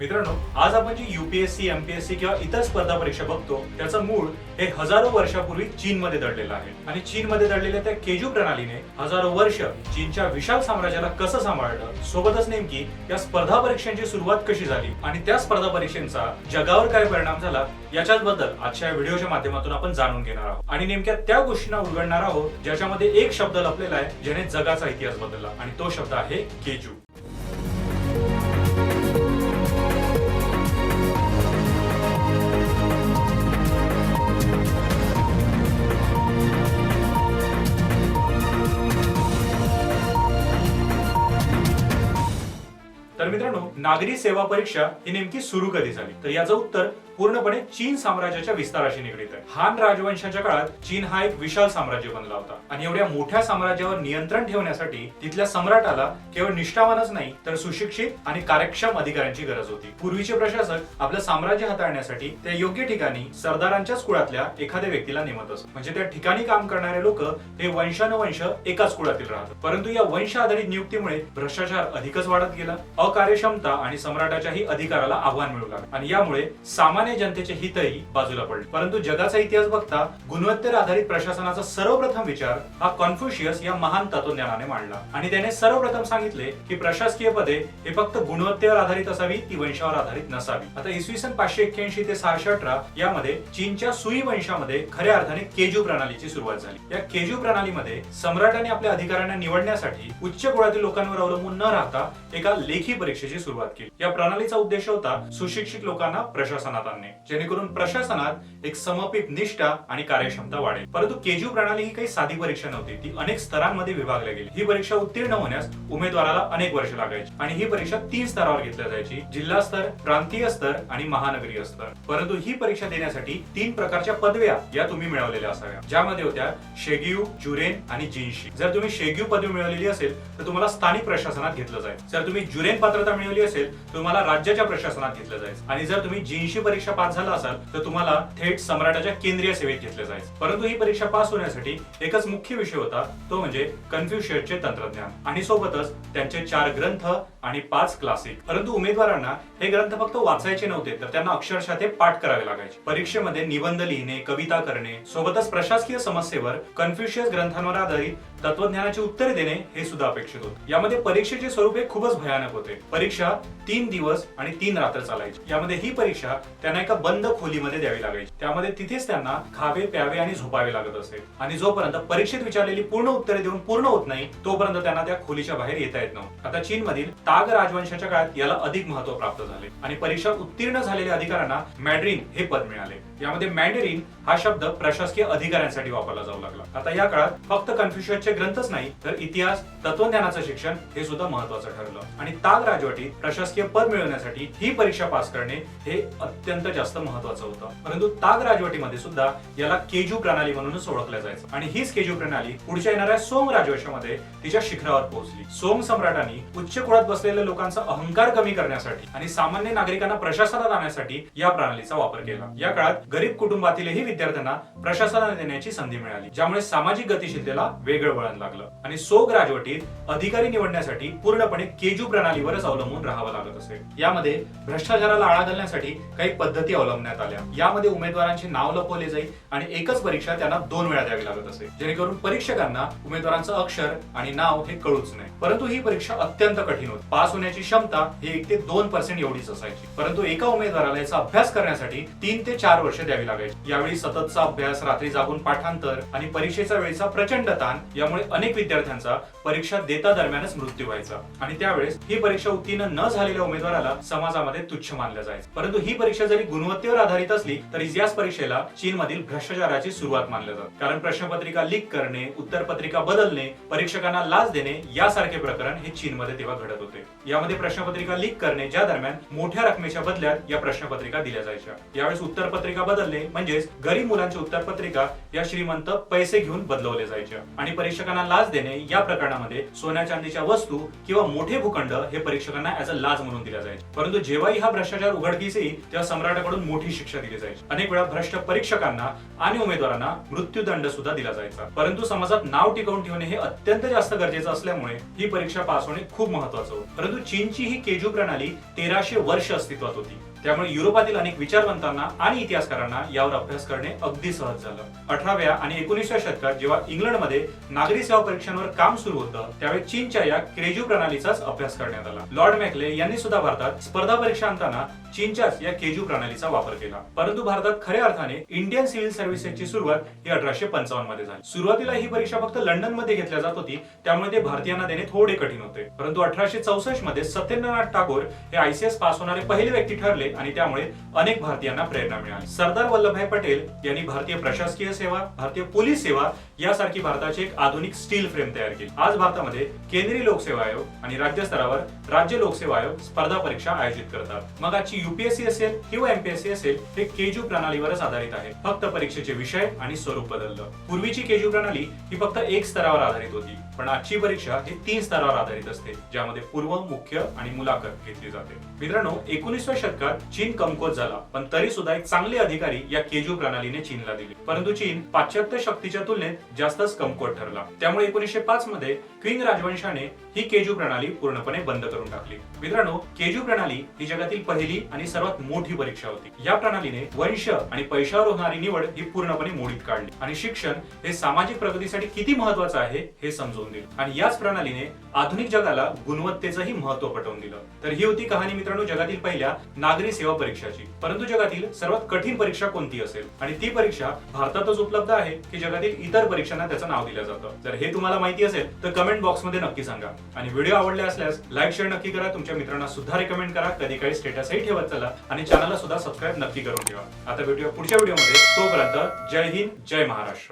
मित्रांनो आज आपण जी युपीएससी एमपीएससी किंवा इतर स्पर्धा परीक्षा बघतो त्याचं मूळ हे हजारो वर्षापूर्वी चीनमध्ये दडलेलं आहे. आणि चीनमध्ये दडलेल्या त्या केजू प्रणालीने हजारो वर्ष चीनच्या विशाल साम्राज्याला कसं सांभाळलं सोबतच नेमकी या स्पर्धा परीक्षांची सुरुवात कशी झाली आणि त्या स्पर्धा परीक्षांचा जगावर काय परिणाम झाला याच्याच बद्दल आजच्या व्हिडिओच्या माध्यमातून आपण जाणून घेणार आहोत. आणि नेमक्या त्या गोष्टींना उलगडणार आहोत ज्याच्यामध्ये एक शब्द लपलेला आहे ज्याने जगाचा इतिहास बदलला. आणि तो शब्द आहे केजू. तर मित्रांनो नागरी सेवा परीक्षा ही नेमकी सुरू कधी झाली? तर याचं उत्तर पूर्णपणे चीन साम्राज्याच्या विस्ताराशी निगडीत आहे. हान राजवंशाच्या काळात चीन हा एक विशाल साम्राज्य बनला होता. आणि एवढ्या मोठ्या साम्राज्यावर नियंत्रण ठेवण्यासाठी तिथल्या सम्राटाला केवळ निष्ठावानच नाही तर सुशिक्षित आणि कार्यक्षम अधिकाऱ्यांची गरज होती. पूर्वीचे प्रशासक आपलं साम्राज्य हाताळण्यासाठी त्या योग्य ठिकाणी सरदारांच्याच कुळातल्या एखाद्या व्यक्तीला नेमत असत. म्हणजे त्या ठिकाणी काम करणारे लोक हे वंशानुवंश एकाच कुळातील राहतात. परंतु या वंश आधारित नियुक्तीमुळे भ्रष्टाचार अधिकच वाढत गेला. अकार्यक्षमता आणि सम्राटाच्याही अधिकाराला आव्हान मिळू लागलं. आणि यामुळे सामान्य जनतेचे हितही बाजूला पडले. परंतु जगाचा इतिहास बघता गुणवत्तेवर आधारित प्रशासनाचा सर्वप्रथम विचार हा कॉन्फ्युशियस या महान तत्वज्ञानाने मांडला. आणि त्याने सर्वप्रथम सांगितले की प्रशासकीय पदे हे फक्त गुणवत्तेवर आधारित असावी ती वंशावर आधारित नसावी. आता इसवी सन पाचशे एक्क्याऐंशी ते सहाशे अठरा यामध्ये चीनच्या सुई वंशामध्ये खऱ्या अर्थाने केजू प्रणालीची सुरुवात झाली. या केजू प्रणालीमध्ये सम्राटाने आपल्या अधिकाऱ्यांना निवडण्यासाठी उच्च कुळातील लोकांवर अवलंबून न राहता एका लेखी परीक्षेची सुरुवात केली. या प्रणालीचा उद्देश होता सुशिक्षित लोकांना प्रशासनात आणणे. जेणेकरून प्रशासनात एक समर्पित निष्ठा आणि कार्यक्षमता वाढेल. परंतु केजू प्रणाली ही काही साधी परीक्षा नव्हती. ती अनेक स्तरांमध्ये विभागली गेली. ही परीक्षा उत्तीर्ण होण्यास उमेदवाराला अनेक वर्ष लागायची. आणि ही परीक्षा तीन स्तरावर घेतल्या जायची. जिल्हा स्तर प्रांतीय स्तर आणि महानगरीय स्तर. परंतु ही परीक्षा देण्यासाठी तीन प्रकारच्या पदव्या या तुम्ही मिळवलेल्या असाव्या. ज्यामध्ये होत्या शेग्यू जुरेन आणि जिनशी जर तुम्ही शेग्यू पदवी मिळवलेली असेल तर तुम्हाला स्थानिक प्रशासनात घेतलं जाईल. जर तुम्ही जुरेन पात्रता मिळवली असेल तर तुम्हाला राज्याच्या प्रशासनात घेतलं जाईल. आणि जर तुम्ही जिन्शी परीक्षा परीक्षा पास झाला असाल तर तुम्हाला थेट सम्राटाच्या केंद्रीय सेवेत घेतलं जाईल. परंतु ही परीक्षा पास होण्यासाठी एकच मुख्य विषय होता तो म्हणजे कन्फ्युशियसचे तंत्रज्ञान. आणि सोबतच त्यांचे चार ग्रंथ आणि पाच क्लासिक परंतु उमेदवारांना हे ग्रंथ फक्त वाचायचे नव्हते तर त्यांना अक्षरशः ते पाठ करावे लागायचे. परीक्षेमध्ये निबंध लिहिणे कविता करणे सोबतच प्रशासकीय समस्येवर कन्फ्युशियस ग्रंथांवर आधारित तत्वज्ञानाची उत्तरे देणे हे सुद्धा अपेक्षित होते. यामध्ये परीक्षेचे स्वरूप हे खूपच भयानक होते. परीक्षा तीन दिवस आणि तीन रात्र चालायची. यामध्ये ही परीक्षा त्या त्यांना एका बंद खोलीमध्ये द्यावी लागायची. त्यामध्ये तिथेच त्यांना खावे प्यावे आणि झोपावे लागत असे. आणि जोपर्यंत परीक्षेत विचारलेली पूर्ण उत्तरे देऊन पूर्ण होत नाही तोपर्यंत त्यांना त्या खोलीच्या बाहेर येता येत नव्हतं. आता चीन मधील ताग राजवंशाच्या काळात याला अधिक महत्त्व प्राप्त झाले. आणि परीक्षा उत्तीर्ण झालेल्या अधिकाऱ्यांना मॅड्रिन हे पद मिळाले. यामध्ये मॅन्डेरिन हा शब्द प्रशासकीय अधिकाऱ्यांसाठी वापरला जाऊ लागला. आता या काळात फक्त कन्फ्युशियसचे ग्रंथच नाही तर इतिहास तत्वज्ञानाचं शिक्षण हे सुद्धा महत्वाचं ठरलं. आणि ताग राजवटीत प्रशासकीय पद मिळवण्यासाठी ही परीक्षा पास करणे हे अत्यंत जास्त महत्वाचं होतं. परंतु ताग राजवटीमध्ये सुद्धा याला केजू प्रणाली म्हणूनच ओळखलं जायचं. आणि हीच केजू प्रणाली पुढच्या येणाऱ्या सोंग राजवंशामध्ये तिच्या शिखरावर पोहोचली. सोंग सम्राटांनी उच्च कुळात बसलेल्या लोकांचा अहंकार कमी करण्यासाठी आणि सामान्य नागरिकांना प्रशासनात आणण्यासाठी या प्रणालीचा वापर केला. या काळात गरीब कुटुंबातीलही विद्यार्थ्यांना प्रशासनात देण्याची संधी मिळाली ज्यामुळे सामाजिक गतिशीलतेला वेगळं वळण लागलं. आणि सोग राजवटीत अधिकारी निवडण्यासाठी पूर्णपणे केजू प्रणालीवरच अवलंबून राहावं लागत असे. यामध्ये भ्रष्टाचाराला आळा घालण्यासाठी काही पद्धती अवलंबण्यात आल्या. यामध्ये उमेदवारांचे नाव लपवले जाईल आणि एकच परीक्षा त्यांना दोन वेळा द्यावी लागत असे. जेणेकरून परीक्षकांना उमेदवारांचं अक्षर आणि नाव हे कळूच नाही परंतु ही परीक्षा अत्यंत कठीण होती. पास होण्याची क्षमता ही एक ते दोन पर्सेंट एवढीच असायची. परंतु एका उमेदवाराला याचा अभ्यास करण्यासाठी तीन ते चार वर्ष द्यावी लागायची. यावेळी सततचा अभ्यास रात्री जागून पाठांतर आणि परीक्षेच्या वेळेचा प्रचंड ताण यामुळे अनेक विद्यार्थ्यांचा परीक्षा देता दरम्यानच मृत्यू व्हायचा. आणि त्यावेळेस ही परीक्षा उत्तीर्ण न झालेल्या उमेदवाराला समाजामध्ये तुच्छ मानलं जायचं. परंतु ही परीक्षा जरी जरी गुणवत्तेवर आधारित असली तरी याच परीक्षेला चीन मधील भ्रष्टाचाराची सुरुवात मानलं जात. कारण प्रश्नपत्रिका लीक करणे उत्तरपत्रिका बदलणे परीक्षकांना लाच देणे यासारखे प्रकरण हे चीनमध्ये तेव्हा घडत होते. यामध्ये प्रश्नपत्रिका लीक करणे ज्या दरम्यान मोठ्या रकमेच्या बदल्यात या प्रश्नपत्रिका दिल्या जायच्या. यावेळेस उत्तरपत्रिका बदलणे म्हणजेच गरीब मुलांच्या उत्तरपत्रिका या श्रीमंत पैसे घेऊन बदलवले जायच्या आणि परीक्षकांना लाच देणे या प्रकरणामध्ये सोन्या चांदीच्या वस्तू किंवा मोठे भूखंड हे परीक्षकांना ऍज अ लाच म्हणून दिल्या जायचे. परंतु जेव्हाही हा भ्रष्टाचार उघडकीस येईल तेव्हा सम्राट सम्राटाकडून मोठी शिक्षा दिली जायची अनेक वेळा भ्रष्ट परीक्षकांना आणि उमेदवारांना मृत्यूदंड सुद्धा दिला जायचा. परंतु समाजात नाव टिकवून ठेवणे हे अत्यंत जास्त गरजेचं असल्यामुळे ही परीक्षा पास होणे खूप महत्वाचं होतं. परंतु चीनची ही केजू प्रणाली तेराशे वर्ष अस्तित्वात होती. त्यामुळे युरोपातील अनेक विचारवंतांना आणि इतिहासकारांना यावर अभ्यास करणे अगदी सहज झालं. अठराव्या आणि एकोणीसव्या शतकात जेव्हा इंग्लंडमध्ये नागरी सेवा परीक्षांवर काम सुरू होतं त्यावेळी चीनच्या या केजू प्रणालीचाच अभ्यास करण्यात आला. लॉर्ड मॅकले यांनी सुद्धा भारतात स्पर्धा परीक्षा आणताना चीनच्याच या केजू प्रणालीचा वापर केला. परंतु भारतात खऱ्या अर्थाने इंडियन सिव्हिल सर्व्हिसेसची सुरुवात ही अठराशे पंचावन्नमध्ये झाली. सुरुवातीला ही परीक्षा फक्त लंडनमध्ये घेतल्या जात होती त्यामुळे ते भारतीयांना देणे थोडे कठीण होते. परंतु अठराशे चौसष्टमध्ये सत्येंद्रनाथ टागोर हे आयसीएस पास होणारे पहिले व्यक्ती ठरले आणि त्यामुळे अनेक भारतीयांना प्रेरणा मिळाली. सरदार वल्लभभाई पटेल यांनी भारतीय प्रशासकीय सेवा भारतीय पोलीस सेवा यासारखी भारताची एक आधुनिक स्टील फ्रेम तयार केली. आज भारतामध्ये केंद्रीय लोकसेवा आयोग आणि राज्य स्तरावर राज्य लोकसेवा आयोग स्पर्धा परीक्षा आयोजित करतात. मग आजची युपीएससी असेल किंवा एमपीएससी असेल हे केजू प्रणालीवरच आधारित आहे. फक्त परीक्षेचे विषय आणि स्वरूप बदललं. पूर्वीची केजू प्रणाली ही फक्त एक स्तरावर आधारित होती. पण आजची परीक्षा ही तीन स्तरावर आधारित असते ज्यामध्ये पूर्व मुख्य आणि मुलाखत घेतली जाते. मित्रांनो एकोणीसव्या शतकात चीन कमकुवत झाला पण तरी सुद्धा एक चांगले अधिकारी या केजू प्रणालीने चीनला दिले. परंतु चीन पाश्चात्य शक्तीच्या तुलनेत जास्तच कमकुवत ठरला. त्यामुळे एकोणीसशे पाच मध्ये क्विंग राजवंशाने ही केजू प्रणाली पूर्णपणे बंद करून टाकली. मित्रांनो केजू प्रणाली ही जगातील पहिली आणि सर्वात मोठी परीक्षा होती. या प्रणालीने वंश आणि पैशावर होणारी निवड ही पूर्णपणे मोडीत काढली. आणि शिक्षण हे सामाजिक प्रगतीसाठी किती महत्वाचं आहे हे समजून दिलं. आणि याच प्रणालीने आधुनिक जगाला गुणवत्तेचंही महत्त्व पटवून दिलं. तर ही होती कहाणी मित्रांनो जगातील पहिल्या नागरी सेवा परीक्षाची. परंतु जगातील सर्वात कठीण परीक्षा कोणती असेल? आणि ती परीक्षा भारतातच उपलब्ध आहे की जगातील इतर परीक्षांना त्याचं नाव दिलं जातं? जर हे तुम्हाला माहिती असेल तर कमेंट बॉक्समध्ये नक्की सांगा. आणि व्हिडिओ आवडले असल्यास लाईक शेअर नक्की करा. तुमच्या मित्रांना सुद्धा रेकमेंड करा. कधी काही स्टेटसही ठेवत चला आणि चॅनलला सुद्धा सबस्क्राईब नक्की करून ठेवा. आता भेटूया पुढच्या व्हिडिओमध्ये तोपर्यंत जय हिंद जय महाराष्ट्र.